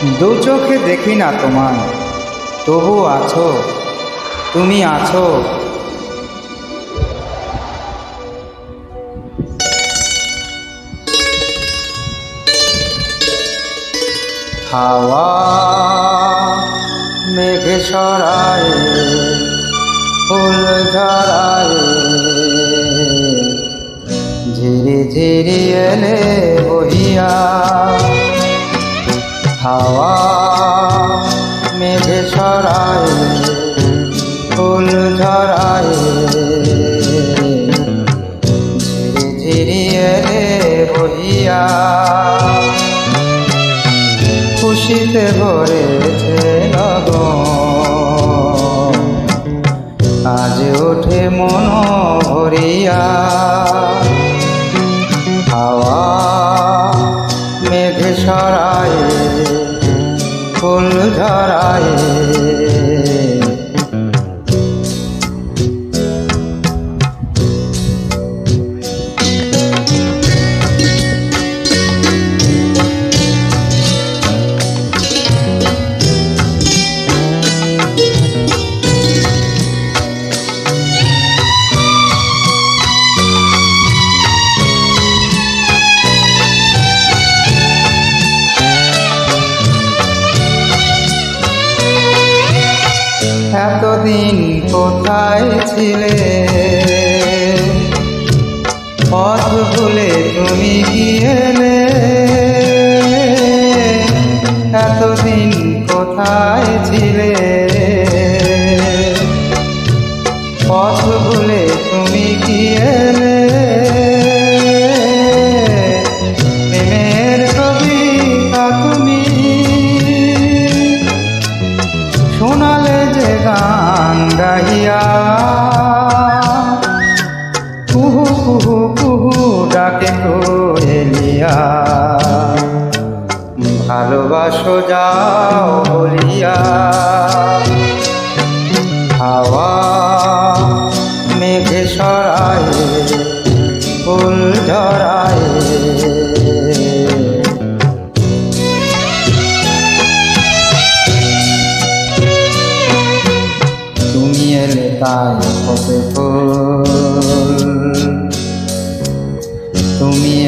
দু চোখে দেখি না তোমায়। তবু আছো, তুমি আছো। হাওয়া মেঘ সরায় ফুল ঝরায় ঝিরি ঝিরি এলে মেঘ সরায়, ফুল ঝরায়। ঝিরি ঝিরি এলে বহিয়া খুশিতে ভরেছে লগন আজ ওঠে মন ভরিয়া, হাওয়া মেঘে সরায়। ফুল ঝরায়। এতদিন কোথায় ছিলে? পথ ভুলে তুমি গিয়েলে এতদিন কোথায় ছিলে? ডাকে কোয়েলিয়া ভালোবাসো যাও বলিয়া। হাওয়া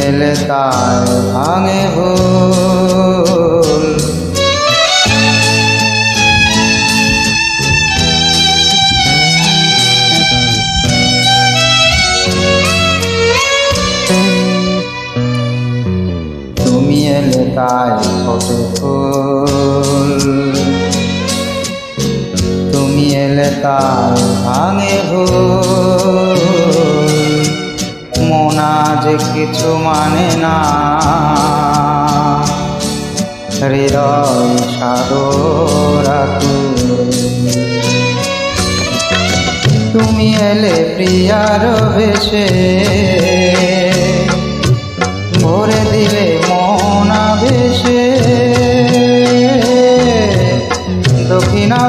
এলে তাই ভাঙে ভুল। তুমি এলে তাই হবে ফুল তুমি এলে তার ভাঙে ভুল। মন আজ কিছু মানে না। হৃদয় সাদরাতু তুমি এলে প্রিয়ার বেশে ভরে দিলে মন আবেশে। দক্ষিণা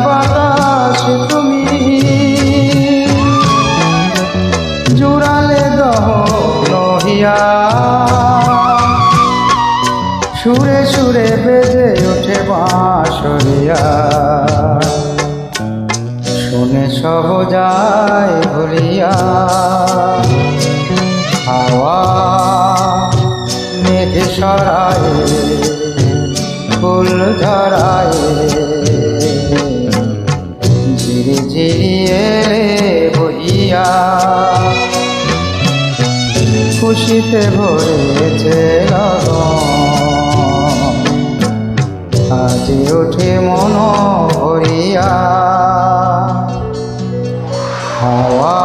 সুরে সুরে বেজে ওঠে বাঁশরিয়া শুনে সব যায় ভুলিয়া হাওয়া মেঘ সরায় ফুল ঝরায় খুশিতে ভরেছে আজি উঠে মন ভরিয়া হাওয়া